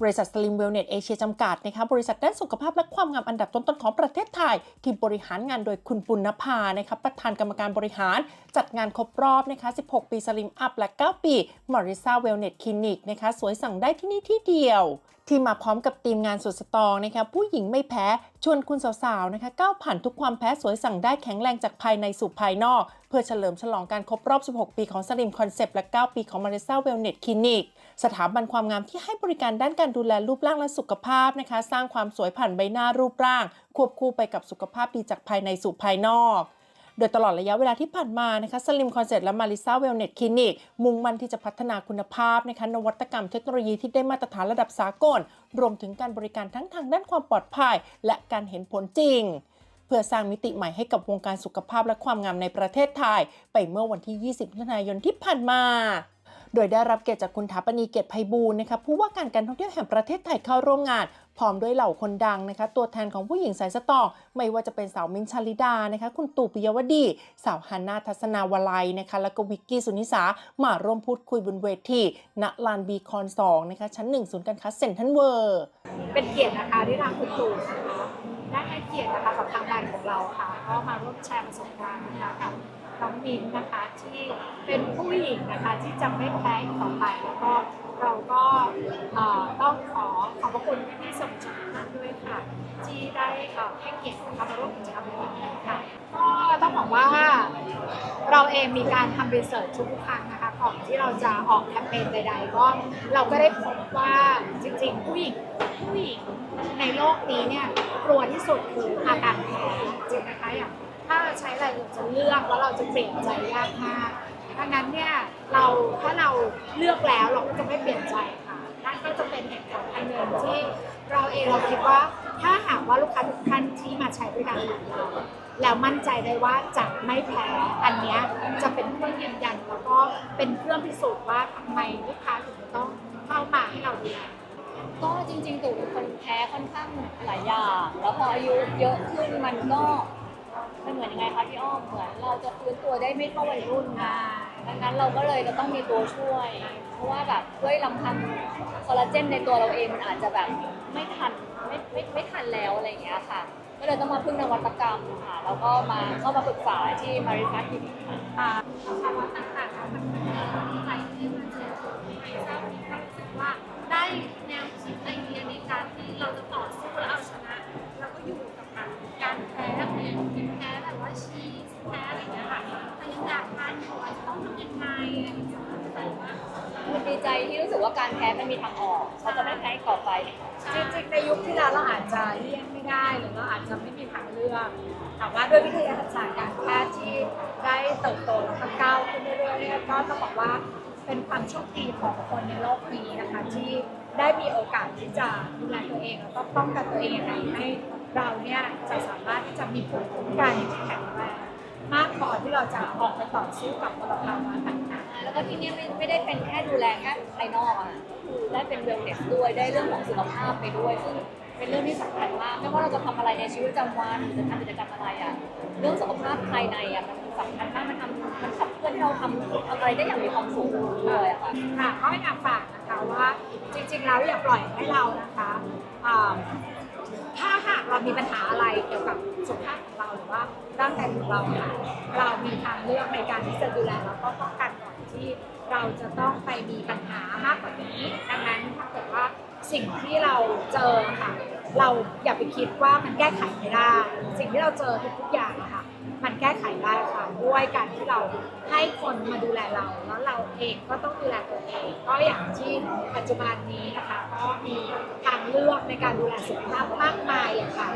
บริษัทสลิมเวลเนตเอเชียจำกัดนะคะบริษัทด้านสุขภาพและความงามอันดับต้นๆของประเทศไทย ที่บริหารงานโดยคุณปุณณภานะคะประธานกรรมการบริหาร จัดงานครบรอบนะคะ 16 ปีสลิมอัพและ 9 ปีมอริซาเวลเนตคลินิกนะคะสวยสั่งได้ที่นี่ที่เดียว ที่มาพร้อมกับทีมงานสุดสตรองนะคะผู้หญิงไม่แพ้ชวนคุณสาวๆนะคะก้าวผ่านทุกความแพ้สวยสั่งได้แข็งแรงจากภายในสู่ภายนอก เพื่อเฉลิมฉลองการครบรอบ 16 ปีของสลิมคอนเซปต์และ 9 ปีของมาริซาเวลเนตคลินิกสถาบันความงามที่ให้บริการด้านการดูแลรูปร่างและสุขภาพนะคะ สร้างความสวยผ่านใบหน้ารูปร่าง ควบคู่ไปกับสุขภาพดีจากภายในสู่ภายนอก โดยตลอดระยะเวลาที่ผ่านมานะคะสลิมคอนเซ็ปต์และมาริซาเวลเนตคลินิกมุ่งมั่นที่จะพัฒนาคุณภาพนะคะนวัตกรรมเทคโนโลยีที่ได้มาตรฐานระดับสากล รวมถึงการบริการทั้งทางด้านความปลอดภัย และการเห็นผลจริงเพื่อสร้างมิติใหม่ให้กับวงการสุขภาพและความงามในประเทศไทย ไปเมื่อวันที่ 20มิถุนายนที่ผ่านมา โดยได้รับเกียรติจากคุณถาปณีเกียรติไพบูลนะคะผู้ว่าการการท่องเที่ยวแห่งประเทศไทยเข้าร่วมงาน พร้อมด้วยเหล่าคนดังนะคะ ตัวแทนของผู้หญิงสายสตรองไม่ว่าจะเป็นสาวมิ้นชาลิดานะคะ คุณตู่ปิยวดี สาวฮันนาทัศนาวลัยนะคะ แล้วก็วิกกี้สุนิสามาร่วมพูดคุยบนเวทีณลานบีคอน2นะคะชั้น1ศูนย์การค้าเซ็นทรัลเวิร์เป็นเกียรตินะคะที่ทางคุณตู่นะคะได้ให้เกียรตินะคะกับทางแบรนด์ของเราค่ะก็มาร่วมแชร์ประสบการณ์นะคะกับ น้องมินนะคะที่เป็นผู้หญิงนะคะที่จะไม่แพ้อีกต่อไปแล้วก็เราก็ต้องขอขอบพระคุณที่สมชทุกท่านด้วยค่ะ ที่ได้เอ่อให้เกียรตินะคะมาร่วมกิจกรรมในวันนี้ค่ะก็ต้องบอกว่าเราเองมีการทำรีเสิร์ชทุกครั้งนะคะก่อนที่เราจะออกแคมเปญใด ๆ ก็เราก็ได้พบว่าจริงๆ ผู้หญิงผู้หญิงในโลกนี้เนี่ยกลัวที่สุดคืออาการแพ้จริงนะคะอย่าง ถ้าเราใช้อะไรเราจะเลือกแล้วเราจะเปลี่ยนใจยากมากดังนั้นเนี่ยเราถ้าเราเลือกแล้วเราก็จะไม่เปลี่ยนใจค่ะนั่นก็จะเป็นเหตุผลอันหนึ่งที่เราเองเราคิดว่าถ้าหากว่าลูกค้าทุกท่านที่มาใช้บริการของเราแล้วมั่นใจได้ว่าจะไม่แพ้อันนี้จะเป็นเครื่องยืนยันแล้วก็เป็นเครื่องพิสูจน์ว่าทำไมลูกค้าถึงต้องเข้ามาให้เราดูแลก็จริงๆตู่เป็นคนแพ้ค่อนข้างหลายอย่าง แล้วพออายุเยอะขึ้นมันก็ มันเหมือนยังไงคะพี่อ้อมเหมือนเราจะฟื้นตัวได้ไม่เท่าวัยรุ่นนะดังนั้นเราก็เลยจะต้องมีตัวช่วย เพราะว่าแบบด้วยลำพังคอลลาเจนในตัวเราเองมันอาจจะแบบไม่ทันไม่ไม่ไม่ทันแล้วอะไรอย่างเงี้ยค่ะ ก็เลยต้องมาพึ่งนวัตกรรมค่ะ แล้วก็มาเข้ามาปรึกษาที่มาริฟัสคลินิกค่ะอ่าภาวะต่างๆค่ะมันเป็นดีใจที่มาเจอในทราบมีความรู้สึกว่า ค่ะแต่ยังอยากทานอาจะต้องทำยังไงอะไรอย่างเงี้ยดีใจที่รู้สึกว่าการแพ้มันมีทางออกเขาจะไม่แพ้อีกต่อไป จริงๆในยุคที่แล้วเราอาจจะเลี่ยงไม่ได้หรือเราอาจจะไม่มีทางเลือกแต่ว่าด้วยวิทยาศาสตร์การแพทย์ที่ได้เติบโตแล้วก็ก้าวขึ้นเรื่อยๆเนี่ยก็ต้องบอกว่าเป็นความโชคดีของคนในโลกนี้นะคะที่ได้มีโอกาสที่จะดูแลตัวเองแล้วก็ป้องกันตัวเองยังไงให้เราเนี่ยจะสามารถที่จะมีภูมิคุ้มกันที่แข็งแรง มากพอที่เราจะออกไปต่อสู้กับมลภาวะต่างๆ แล้วก็ที่เนี่ยไม่ไม่ได้เป็นแค่ดูแลแค่ภายนอกอะคือได้เป็นเวลเนสด้วยได้เรื่องของสุขภาพไปด้วย ซึ่งเป็นเรื่องที่สำคัญมากไม่ว่าเราจะทำอะไรในชีวิตประจำวันหรือจะทำกิจกรรมอะไรอะเรื่องสุขภาพภายในอะมันสำคัญมากมันทำมันขับเคลื่อนให้เราทำอะไรได้อย่างมีความสุขเลยอะค่ะ ค่ะก็อยากฝากนะคะว่าจริงๆแล้วอย่าปล่อยให้เรานะคะอ่า เรามีปัญหาอะไรเกี่ยวกับสุขภาพของเราหรือว่าร่างกายของเราค่ะเรามีทางเลือกในการที่จะดูแลแล้วก็ป้องกันก่อนที่เราจะต้องไปมีปัญหามากกว่านี้ดังนั้นถ้าเกิดว่าสิ่งที่เราเจอค่ะ เราอย่าไปคิดว่ามันแก้ไขไม่ได้ สิ่งที่เราเจอทุกๆอย่างค่ะ มันแก้ไขได้ค่ะด้วยการที่เราให้คนมาดูแลเรา แล้วเราเองก็ต้องดูแลตัวเองก็อย่างที่ปัจจุบันนี้นะคะก็มีทางเลือกในการดูแลสุขภาพมากมายเลยค่ะ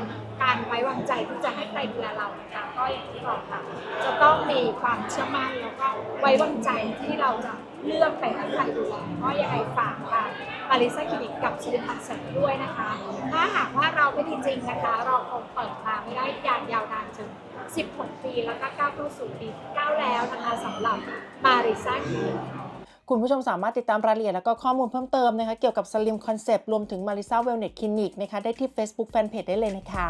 การไว้วางใจที่จะให้ใครดูแลเรานะคะก็อย่างที่บอกค่ะจะต้องมีความเชื่อมั่นแล้วก็ไว้วางใจที่เราจะเลือกไปให้ใครดูแลก็ยังไงฝากค่ะอาริซาคลินิกกับชิลิพันเสริมด้วยนะคะ ถ้าหากว่าเราไม่ดีจริงนะคะ เราคงเปิดมาไม่ได้ยานยาวนาน 10 ผลปีแล้วก็ก้าวเข้าสู่ปีที่9แล้วนะคะสำหรับมาริซาคลินิกคุณผู้ชมสามารถติดตามรายละเอียดและก็ข้อมูลเพิ่มเติมนะคะ เกี่ยวกับสลิมคอนเซปต์รวมถึงมาริซาเวลเนตคลินิกนะคะ ได้ที่ Facebook Fanpage ได้เลยนะคะ